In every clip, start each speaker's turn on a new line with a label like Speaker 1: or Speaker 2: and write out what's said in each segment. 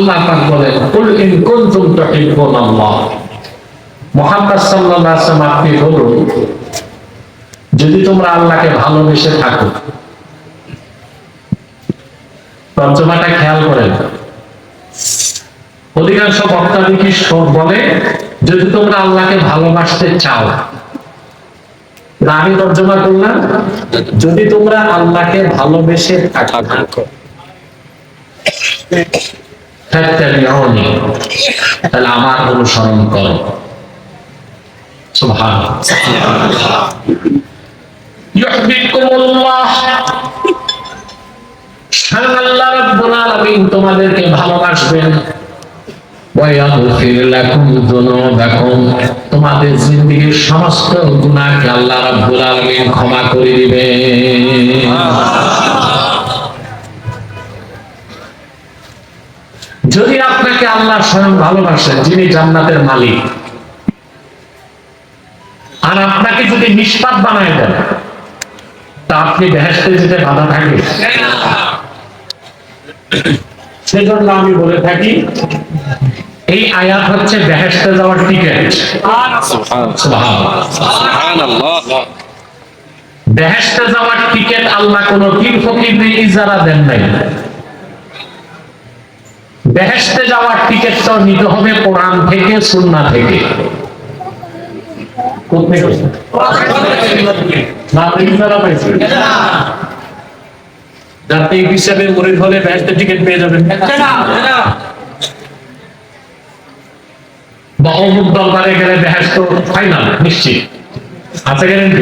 Speaker 1: আল্লাহ বলেন, কুল ইন কুনতুম তুহিব্বুনাল্লাহ মুহাম্মদ সাল্লাল্লাহু আলাইহি ওয়াসাল্লাম, আপনি বলুন, যদি তোমরা আল্লাহকে ভালোবেসে থাকো খেয়াল করেন। অধিকাংশ বক্তাদিকে বলে, যদি তোমরা আল্লাহকে ভালোবাসতে চাও না আমি তর্জমা করলাম। যদি তোমরা আল্লাহকে ভালোবেসে থাকো আমার অনুসরণ করো। তোমাদেরকে ভালোবাসবেন। তোমাদের জিন্দেগীর সমস্ত গুনাহকে আল্লাহ রাব্বুল আলামিন ক্ষমা করে দিবেন। যদি আপনাকে আল্লাহ স্বয়ং ভালোবাসেন, যিনি জান্নাতের মালিক, আর আপনাকে যদি নিষ্পাপ বানায় দেন, তা আপনি বেহেস্তে যেতে বাধা থাকে সেজন্য আমি বলে থাকি, এই আয়াত হচ্ছে বেহেস্তে যাওয়ার টিকিট বেহেস্তে যাওয়ার টিকিট আল্লাহ কোন পীর ফকির ইজারা দেন নাই। বেহেস্তে যাওয়ার টিকিট তো নিতে হবে কোরআন থেকে সুন্নাহ থেকে। যাতে হিসাবে মরিদ হলে বেহেস্তের টিকিট পেয়ে যাবেন। বা দরবারে গেলে বেহেস্ত ফাইনাল নিশ্চিত। আছে গ্যারেন্টি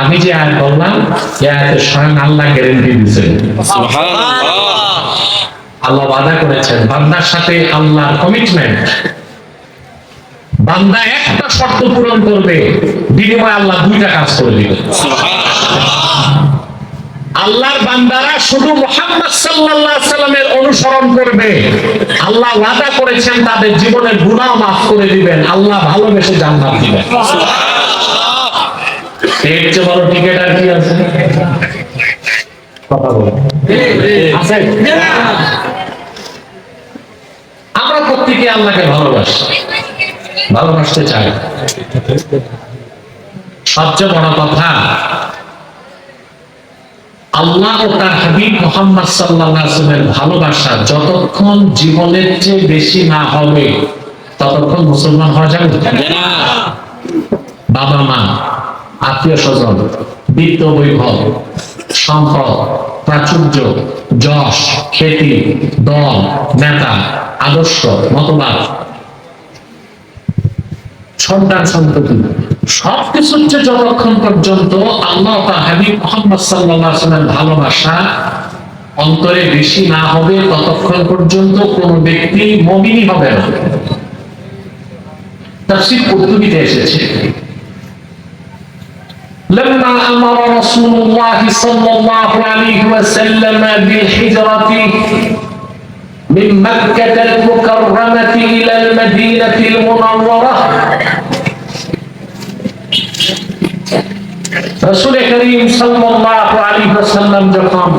Speaker 1: আমি যে আয়াত বললাম এই আয়াতে স্বয়ং আল্লাহ গ্যারেন্টি দিচ্ছেন আল্লাহ ওয়াদা করেছেন। বান্দার সাথে আল্লাহর কমিটমেন্ট বান্দা একটা শর্ত পূরণ করবে বিনিময়ে আল্লাহ দুইটা কাজ করে দিবে। আল্লাহর বান্দারা শুধু মোহাম্মদ সাল্লাল্লাহু সাল্লামের অনুসরণ করবে। আল্লাহ ওয়াদা করেছেন তাদের জীবনের গুনাহ মাফ করে দিবেন। আল্লাহ ভালোবেসে জান্নাত দিবেন। এর চেয়ে বড় টিকিট আর কি আছে? কথা বলেন আছে আমরা প্রত্যেকে আল্লাহকে ভালোবাসি। ভালোবাসতে চাই। সবচেয়ে বড় কথা আল্লাহ ও তার হাবিব মোহাম্মদ সাল্লামের ভালোবাসা যতক্ষণ জীবনের চেয়ে বেশি না হবে ততক্ষণ মুসলমান হওয়া যাবে। বাবা মা আত্মীয় স্বজন বিত্ত বৈভব সম্পদ, প্রাচুর্য, যশ, খ্যাতি, দল, নেতা, আদর্শ, মতবাদ। সন্তান সন্ততি হচ্ছে যতক্ষণ পর্যন্ত আল্লাহ তার হাবিব মোহাম্মদ ওয়াসাল্লামের ভালোবাসা অন্তরে বেশি না হবে, ততক্ষণ পর্যন্ত কোন ব্যক্তি মুমিনই হবে না। তাফসীর পর্তুগিতে এসেছে। لما أمر رسول الله صلى الله عليه وسلم بالحجرة من مكة المكرمة إلى المدينة المنورة রসুল করিম সাল্লাল্লাহু আলাইহি ওয়াসাল্লাম যখন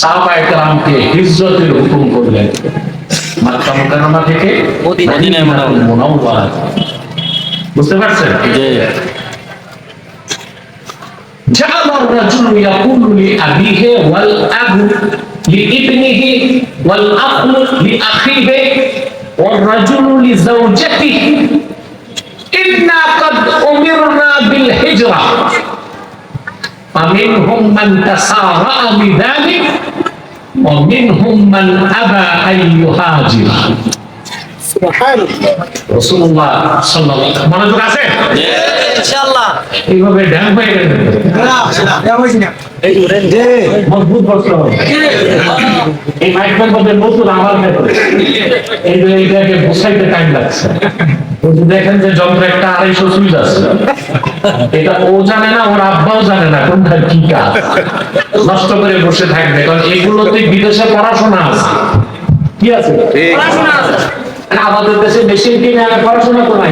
Speaker 1: সাহাবায়ে কেরামকে হিজরতের হুকুম করলেন মক্কা মুকাররমা থেকে মদিনায় মুনাওয়ারা বুঝতে পারছেন جعل الرجل يقول لأبيه والأب لابنه والأخ لأخيه والرجل لزوجته إنا قد أمرنا بالهجرة فمنهم من تسارع بذلك ومنهم من أبى أن يهاجر. سبحان الله. رسول الله صلى الله عليه وسلم. আছে এইভাবে ড্যাম গেছে। মজবুত বস্ত্র। এই মাইক্রোফোন মধ্যে নতুন আমার ভেতরে এই যে এইটাকে বসাইতে টাইম লাগছে। ওই দেখেন যে যন্ত্র একটা আড়াইশো সুইচ আছে। এটা ও জানে না ওর আব্বাও জানে না কোনটা কি কাজ। নষ্ট করে বসে থাকবে। কারণ এগুলোতে বিদেশে পড়াশোনা আছে। কি আছে? আমাদের দেশে মেশিন কিনে পড়াশোনা তো নাই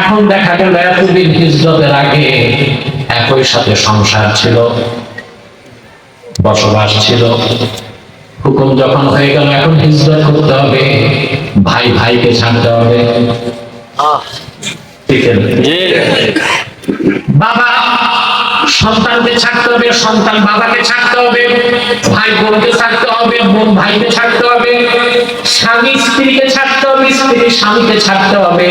Speaker 1: এখন দেখা গেল এতদিন হিজরতের আগে একই সাথে সংসার ছিল বসবাস ছিল। হুকুম যখন হয়ে গেল এখন হিজরত করতে হবে ভাই ভাইকে ছাড়তে হবে। বাবা সন্তানকে ছাড়তে হবে সন্তান বাবাকে ছাড়তে হবে ভাই বোনকে ছাড়তে হবে বোন ভাইকে ছাড়তে হবে স্বামী স্ত্রীকে ছাড়তে হবে স্ত্রী স্বামীকে ছাড়তে হবে।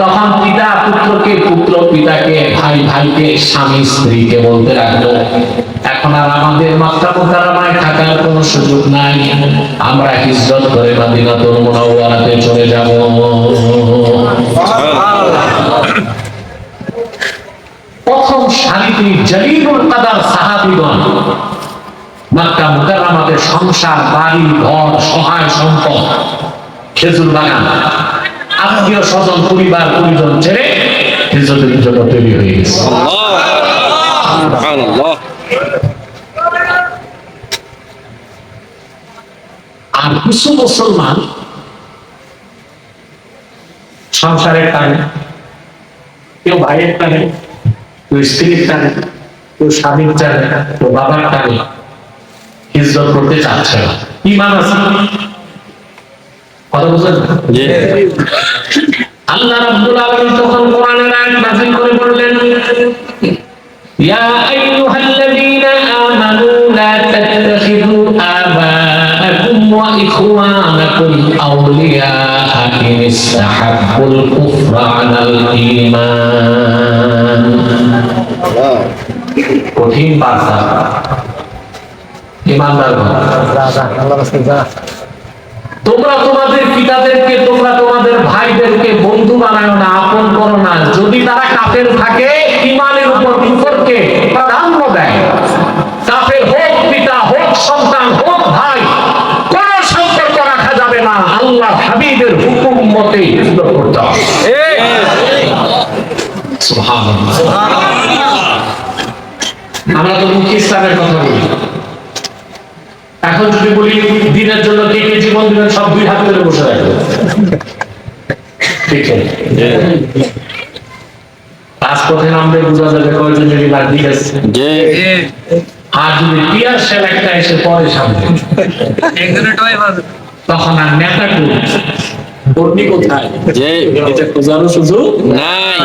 Speaker 1: তখন পিতা পুত্রকে, পুত্র পিতাকে, ভাই ভাইকে, স্বামী স্ত্রীকে বলতে রাখল এখন আর আমাদের মাত্রা মোকারমায় থাকার কোনো সুযোগ নাই। আমরা হিজরত করে মাদিনাতুল মুনাওয়ারাতে চলে যাব। প্রথম সারিতে জলিলুল কাদার সাহাবীগণ মক্কা মুকাররমাতে সংসার, বাড়ি, ঘর, সহায়, সম্পদ, খেজুর বাগান আত্মীয় স্বজন পরিবার পরিজন ছেড়ে হিজরতের জন্য তৈরি হয়ে গেছে। আর কিছু মুসলমান সংসারের টানে কেউ ভাইয়ের টানে কেউ স্ত্রীর টানে কেউ স্বামীর টানে কেউ বাবার টানে হিজরত করতে চাচ্ছে না। ইমান আছে? কথা বুঝলেন? আল্লাহ রাব্বুল আলামিন তখন কোরআনের আয়াত নাযিল করে বললেন ইয়া আইয়ুহাল্লাযীনা আমানু লা তাত্তাখিযু আবাআকুম ওয়া ইখওয়ানাকুম আউলিয়া ইন ইসতাহাব্বুল কুফরা আলাল ঈমান. কঠিন বার্তা। ইমানদার তোমরা তোমাদের পিতাদেরকে, তোমরা তোমাদের ভাইদেরকে বন্ধু বানায় না, আপন করো না। যদি তারা কাফের থাকে ইমানের উপর কুফরকে প্রাধান্য দেয়। কাফের হোক পিতা, হোক সন্তান, হোক ভাই, কোন সম্পর্ক রাখা যাবে না। আল্লাহ হাবিবের হুকুম মতে আমরা তো মুখী ইসলামের কথা বলি। এখন যদি বলি দিনের জন্য কে কে জীবন দিবেন সব দুই হাত ধরে বসে রাখবে। ঠিক আছে? রাজপথে নামলে বোঝা যাবে কয়জন যদি আছে আর যদি টিয়ার শেল একটা এসে পরে সামনে। তখন আর নেতা বর্ণি কোথায় এটা খোঁজারও সুযোগ
Speaker 2: নাই।